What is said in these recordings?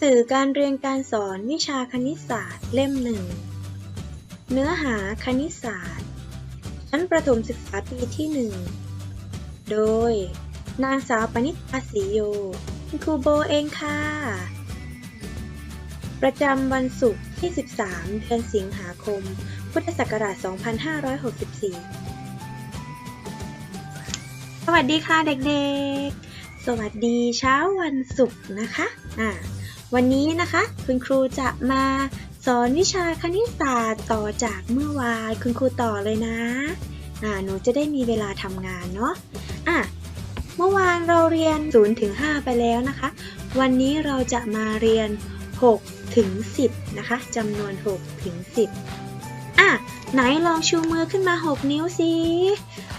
สื่อการเรียนการสอนวิชาคณิตศาสตร์เล่มหนึ่ง เนื้อหาคณิตศาสตร์ ชั้นประถมศึกษาปีที่หนึ่ง โดย นางสาวปณิตาศรีโยคุณครูโบเองค่ะ ประจำวันศุกร์ที่ 13 เดือนสิงหาคม พุทธศักราช 2564 สวัสดีค่ะเด็กๆ สวัสดีเช้าวันศุกร์นะคะ อ่า วันนี้นะคะ คุณครูจะมาสอนวิชาคณิตศาสตร์ต่อจากเมื่อวานคุณครูต่อเลยนะ อ่าหนูจะได้มีเวลาทำงานเนาะอะเมื่อวานเราเรียน0ถึง5ไปแล้วนะคะ วันนี้เราจะมาเรียน6ถึง10นะคะจำนวน6ถึง10อะไหนลองชูมือขึ้นมา 6 นิ้วสิ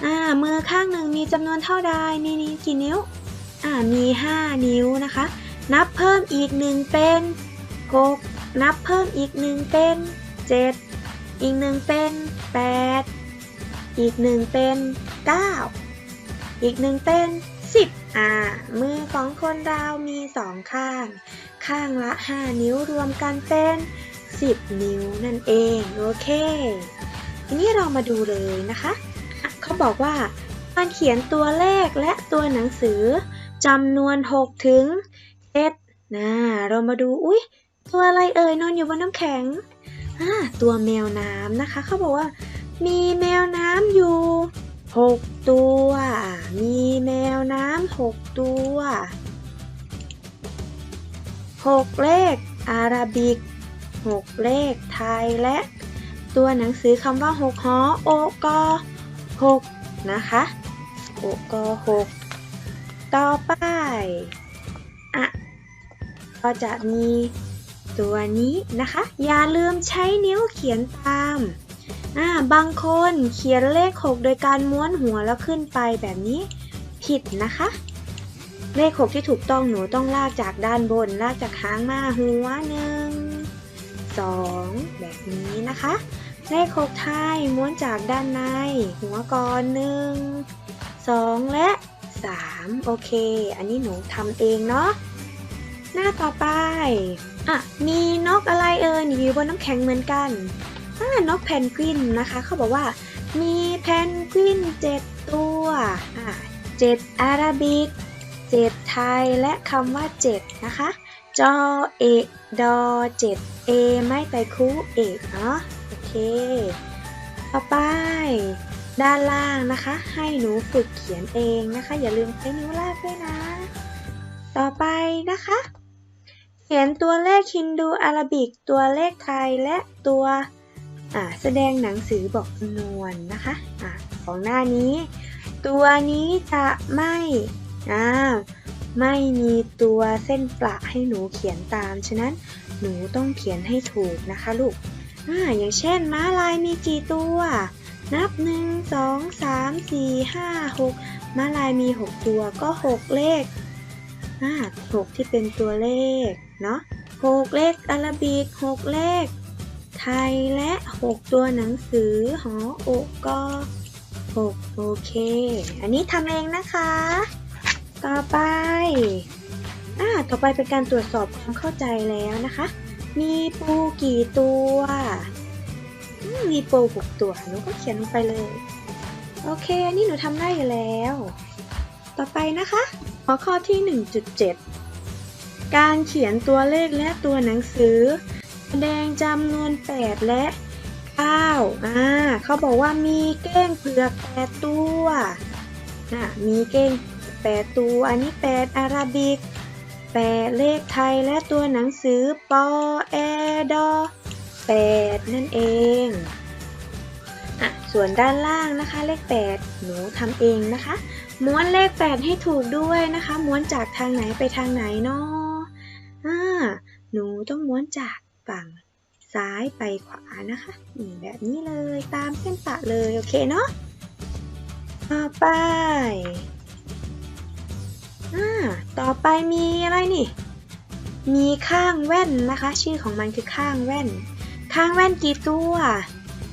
อ่ามือข้างหนึ่งมีจำนวนเท่าใดนี่นี่กี่นิ้วอ่ามี 5 นิ้วนะคะ นับเพิ่มอีกหนึ่งเป็น 6 นับเพิ่มอีกหนึ่งเป็น 7 อีกหนึ่งเป็น 8 อีกหนึ่งเป็น 9 อีกหนึ่งเป็น 10 อ่า มือของคนเรามีสองข้าง ข้างละ 5 นิ้วรวมกันเป็น 10 นิ้วนั่นเอง โอเค ทีนี้เรามาดูเลยนะคะะเขาบอกว่าการเขียนตัวเลขและตัวหนังสือจำนวน 6 ถึง 7นะเรามาดูอุ๊ย ตัวอะไรเอ่ยนอนอยู่บนน้ำแข็งอ่าตัวแมวน้ำนะคะ เขาบอกว่า มีแมวน้ำอยู่6ตัว มีแมวน้ำ6ตัว6เลขอาราบิก6เลขไทยและ ตัวหนังสือคำว่า6หอโอกอ6นะคะโอกอ6ต่อไปอะ ก็จะมีตัวนี้นะคะ อย่าลืมใช้นิ้วเขียนตามบางคนเขียนเลข 6 โดยการม้วนหัวแล้วขึ้นไปแบบนี้ผิดนะคะ เลข 6 ที่ถูกต้องหนูต้องลากจากด้านบน ลากจากหางมาหัวหนึ่งสองแบบนี้นะคะ เลข6ไทยม้วนจากด้านใน หัวก่อนหนึ่งสองและ 3 โอเค อันนี้หนูทำเองเนาะ หน้าต่อไป อะ มีนกอะไรเอ่ยอยู่บนน้ำแข็งเหมือนกันอ่านกแพนกวินนะคะ เขาบอกว่า มีแพนกวินเจ็ดตัว อ่าเจ็ดอาราบิกเจ็ดไทยและคำว่าเจ็ดนะคะ จอเอกดอเจ็ดเอไม่ไตรคูเอกเนาะ โอเค ต่อไปด้านล่างนะคะ ให้หนูฝึกเขียนเองนะคะ อย่าลืมใช้นิ้วลากด้วยนะ ต่อไปนะคะ เขียนตัวเลขฮินดูอาราบิก ตัวเลขไทยและตัวอ่าแสดงหนังสือบอกจำนวนนะคะอ่าของหน้านี้ ตัวนี้จะไม่อ่าไม่มีตัวเส้นประให้หนูเขียนตาม ฉะนั้นหนูต้องเขียนให้ถูกนะคะลูกอ่าอย่างเช่น ม้าลายมีกี่ตัว นับ1 2 3 4 5 6ม้าลายมี6ตัวก็6เลขอ่า6ที่เป็นตัวเลข เนาะ6เลขอาราบิก6เลขไทยและ6ตัวหนังสือหอโอกอ6โอเค อันนี้ทำเองนะคะ ต่อไปอ่าต่อไปเป็นการตรวจสอบความเข้าใจแล้วนะคะ มีปูกี่ตัวมมีปูหกตัวหนูก็เขียนลงไปเลย โอเค อันนี้หนูทำได้อยู่แล้ว ต่อไปนะคะ หัวข้อที่ 1.7 การเขียนตัวเลขและตัวหนังสือ แสดงจำนวน 8 และ 9 อ่า เขาบอกว่ามีเก้งเผือก8ตัวอ่ามีเก้ง8ตัว อันนี้ 8อาราบิก 8 เลขไทยและตัวหนังสือ ปอแอดอ8นั่นเองอะส่วนด้านล่างนะคะ เลข 8 หนูทำเองนะคะ ม้วนเลข 8 ให้ถูกด้วยนะคะ ม้วนจากทางไหนไปทางไหนเนาะ นูต้องม้วนจากฝั่งซ้ายไปขวานะคะนี่แบบนี้เลยตามเส้นปะเลย โอเคเนาะต่อไปอ่าต่อไปมีอะไรนี่ มีข้างแว่นนะคะ ชื่อของมันคือข้างแว่น ข้างแว่นกี่ตัว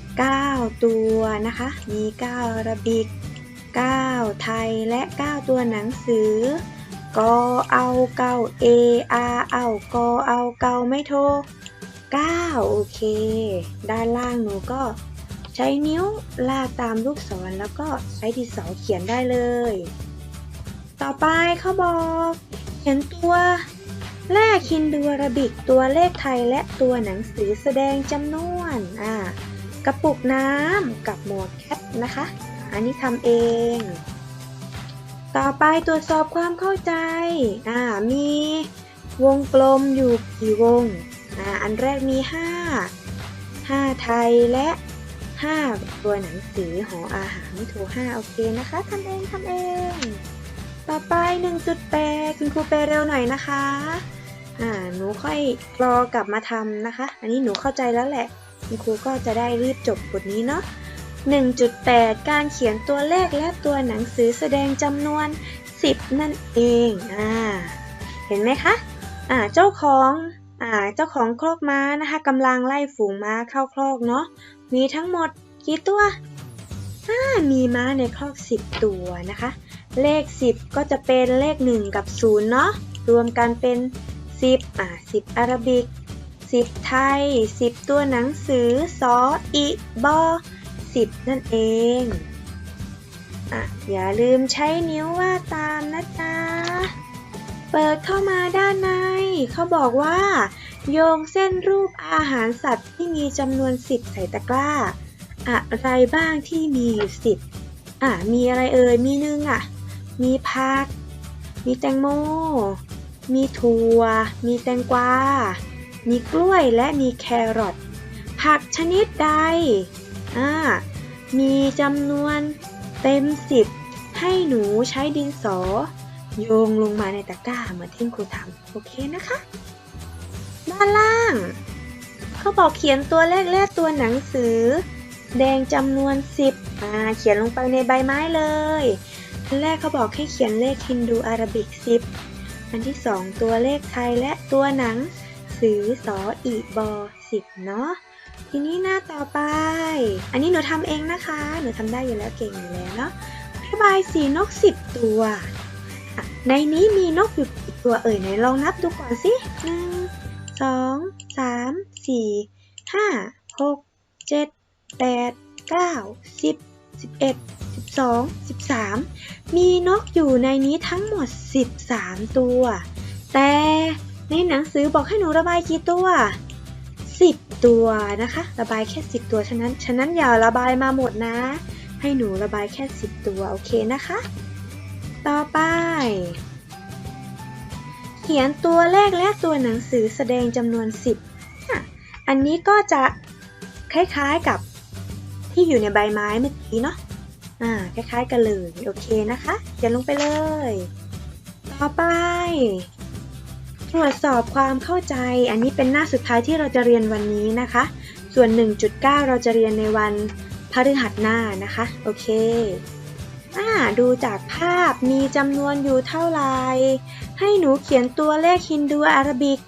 9 ตัวนะคะ มี9อาราบิก 9 ไทยและ 9 ตัวหนังสือ กอเอาเก้าเออาเอากอเอาเก้าไม่โทรเก้าโอเค ด้านล่างหนูก็ใช้นิ้วลากตามลูกศรแล้วก็ใช้ดินสอเขียนได้เลย ต่อไปเขาบอก เขียนตัวแรกฮินดูอาราบิกตัวเลขไทยและตัวหนังสือแสดงจำนวนอ่ากระปุกน้ำกับหมวกแคปนะคะ อันนี้ทำเอง ต่อไปตรวจสอบความเข้าใจอ่ามีวงกลมอยู่กี่วงอ่าอันแรกมี 5 5 ไทยและ 5 ตัวหนังสือหออาหารถูก5โอเคนะคะทำเองทำเอง ต่อไป 1.8 คุณครูไปเร็วหน่อยนะคะ อ่าหนูค่อยรอกลับมาทำนะคะ อันนี้หนูเข้าใจแล้วแหละ คุณครูก็จะได้รีบจบบทนี้เนาะ 1.8 การเขียนตัวเลขและตัวหนังสือแสดงจำนวน 10 นั่นเองอ่าเห็นไหมคะอ่าเจ้าของอ่าเจ้าของครอกม้านะคะกำลังไล่ฝูงม้าเข้าครอกเนาะมีทั้งหมดกี่ตัวอ่ามีม้าในครอก 10 ตัวนะคะ เลข 10 ก็จะเป็นเลข 1 กับ 0 เนาะรวมกันเป็น 10อ่า10 อาราบิก 10 ไทย 10 ตัวหนังสือสออีบอ 10 นั่นเองอะอย่าลืมใช้นิ้ววาดตามนะจ๊ะ เปิดเข้ามาด้านใน เขาบอกว่า โยงเส้นรูปอาหารสัตว์ที่มีจำนวน 10 ใส่ตะกร้า อะไรบ้างที่มีอยู่ 10อะมีอะไรเอ่ย มีหนึ่งอะ มีผัก มีแตงโม มีถั่ว มีแตงกวา มีกล้วยและมีแครอทผักชนิดใด มีจำนวนเต็ม 10 ให้หนูใช้ดินสอ โยงลงมาในตะกร้าเหมือนที่ครูทำโอเคนะคะ ด้านล่าง เขาบอกเขียนตัวเลขและตัวหนังสือ แดงจำนวน 10อ่าเขียนลงไปในใบไม้เลยอันแรกเขาบอกให้เขียนเลขฮินดูอาราบิก 10 อันที่ 2 ตัวเลขไทยและตัวหนังสือสออีบอ10 เนาะ ทีนี้หน้าต่อไป อันนี้หนูทำเองนะคะ หนูทำได้อยู่แล้วเก่งอยู่แล้วเนาะระบายสีนก 10 ตัว ในนี้มีนกอยู่กี่ตัวเอ่ยไหนลองนับดูก่อนสิหนึ่งสองสามสี่ห้าหกเจ็ดแปดเก้าสิบสิบเอ็ดสิบสองสิบสามมีนกอยู่ในนี้ทั้งหมด 13 ตัว แต่ในหนังสือบอกให้หนูระบายกี่ตัว 10 ตัวนะคะ ระบายแค่ 10 ตัวฉะนั้นฉะนั้นอย่าระบายมาหมดนะ ให้หนูระบายแค่ 10 ตัวโอเคนะคะ ต่อไป เขียนตัวเลขและตัวหนังสือแสดงจำนวน 10อะอันนี้ก็จะคล้ายๆกับที่อยู่ในใบไม้เมื่อกี้เนาะ อ่า คล้ายๆกันเลย โอเคนะคะ เขียนลงไปเลย ต่อไป ตรวจสอบความเข้าใจ อันนี้เป็นหน้าสุดท้ายที่เราจะเรียนวันนี้นะคะ ส่วน 1.9 เราจะเรียนในวันพฤหัสหน้านะคะ โอเคอ่าดูจากภาพมีจำนวนอยู่เท่าไหร่ ให้หนูเขียนตัวเลขฮินดูอารบิก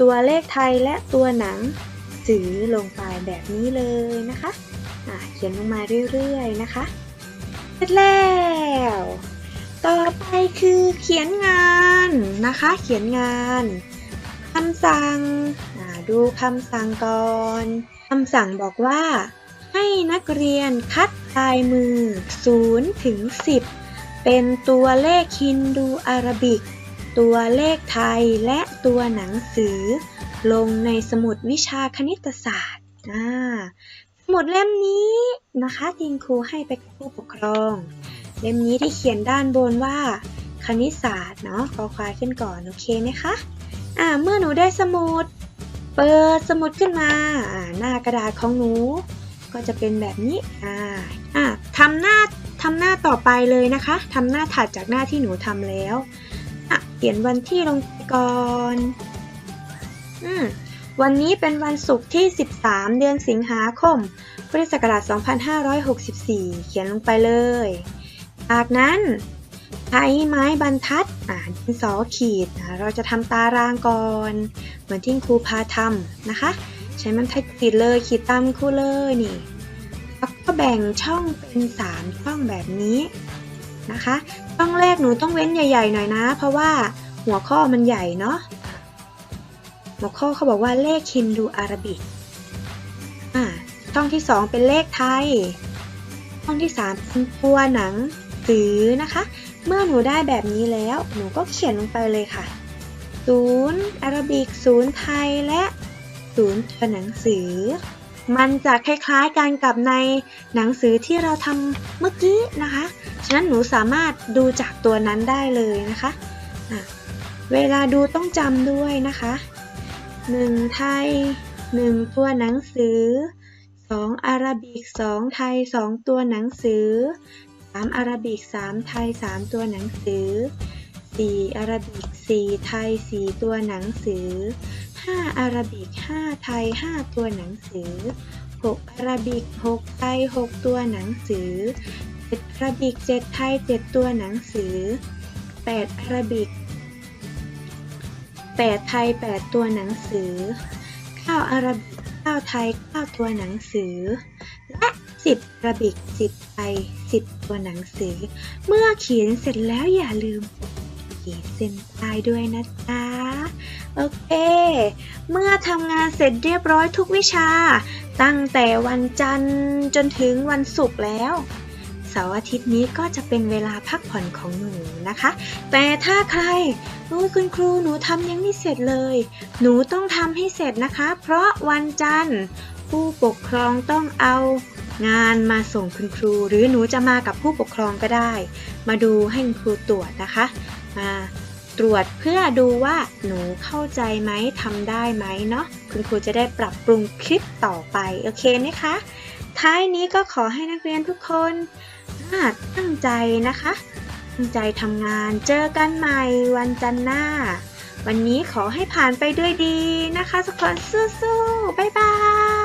ตัวเลขไทยและตัวหนังสือลงไปแบบนี้เลยนะคะอ่าเขียนลงมาเรื่อยๆนะคะ เสร็จแล้ว ต่อไปคือเขียนงาน นะคะ เขียนงานคำสั่งดูคำสั่งก่อนคำสั่งบอกว่า ให้นักเรียนคัดลายมือ 0 ถึง 10 เป็นตัวเลขฮินดูอารบิก ตัวเลขไทยและตัวหนังสือ ลงในสมุดวิชาคณิตศาสตร์อ่าสมุดเล่มนี้นะคะทีมครูให้ไปกับผู้ปกครอง เล่มนี้ที่เขียนด้านบนว่า ณิตศาสตร์เนาะคอควายขึ้นก่อน โอเคไหมคะ อ่า เมื่อหนูได้สมุด เปิดสมุดขึ้นมา อ่า หน้ากระดาษของหนู ก็จะเป็นแบบนี้ อ่า อ่าทำหน้าทำหน้าต่อไปเลยนะคะ ทำหน้าถัดจากหน้าที่หนูทำแล้ว อะ เขียนวันที่ลงก่อน อืมวันนี้เป็นวันศุกร์ที่ 13 เดือนสิงหาคม พุทธศักราช 2564 เขียนลงไปเลย จากนั้น ใช้ไม้บรรทัดอ่าดินสอขีดเราจะทำตารางก่อนเหมือนที่ครูพาทำนะคะ ใช้ม้บรรทัดขีดเลยขีดตามครูเลยนี่แล้วก็แบ่งช่องเป็น 3 ช่องแบบนี้นะคะต้องแรกหนูต้องเว้นใหญ่ๆหน่อยนะ เพราะว่าหัวข้อมันใหญ่เนาะหัวข้อเขาบอกว่าเลขฮินดูอาราบิกอ่าช่องที่สองเป็นเลขไทยช่องที่สามเป็นตัวหนังสือนะคะ เมื่อหนูได้แบบนี้แล้ว หนูก็เขียนลงไปเลยค่ะ ศูนย์อาราบิก ศูนย์ไทย และศูนย์ตัวหนังสือ มันจะคล้ายๆกันกับในหนังสือที่เราทำเมื่อกี้นะคะ ฉะนั้นหนูสามารถดูจากตัวนั้นได้เลยนะคะะเวลาดูต้องจำด้วยนะคะหนึ่งไทยหนึ่งตัวหนังสือสองอาราบิกสองไทยสองตัวหนังสือ สามอาราบิกสามไทยสามตัวหนังสือสี่อาราบิกสี่ไทยสี่ตัวหนังสือห้าอาราบิกห้าไทยห้าตัวหนังสือหกอาราบิกหกไทยหกตัวหนังสือเจ็ดอาราบิกเจ็ดไทยเจ็ดตัวหนังสือแปดอาราบิกแปดไทยแปดตัวหนังสือเก้าอาราบิกเก้าไทยเก้าตัวหนังสือ และ สิบอาราบิกสิบไทยสิบตัวหนังสือ เมื่อเขียนเสร็จแล้วอย่าลืมขีดเส้นใต้ด้วยนะจ๊ะ โอเค เมื่อทำงานเสร็จเรียบร้อยทุกวิชา ตั้งแต่วันจันทร์จนถึงวันศุกร์แล้วเสาร์อาทิตย์นี้ก็จะเป็นเวลาพักผ่อนของหนูนะคะ แต่ถ้าใครโอ้คุณครูหนูทำยังไม่เสร็จเลย หนูต้องทำให้เสร็จนะคะ เพราะวันจันทร์ผู้ปกครองต้องเอา งานมาส่งคุณครู หรือหนูจะมากับผู้ปกครองก็ได้ มาดูให้คุณครูตรวจนะคะ มาตรวจเพื่อดูว่าหนูเข้าใจไหมทำได้ไหมเนาะคุณครูจะได้ปรับปรุงคลิปต่อไปโอเคไหมคะท้ายนี้ก็ขอให้นักเรียนทุกคนตั้งใจนะคะตั้งใจทำงานเจอกันใหม่วันจันทร์หน้า วันนี้ขอให้ผ่านไปด้วยดีนะคะทุกคนสู้ๆบ๊ายบาย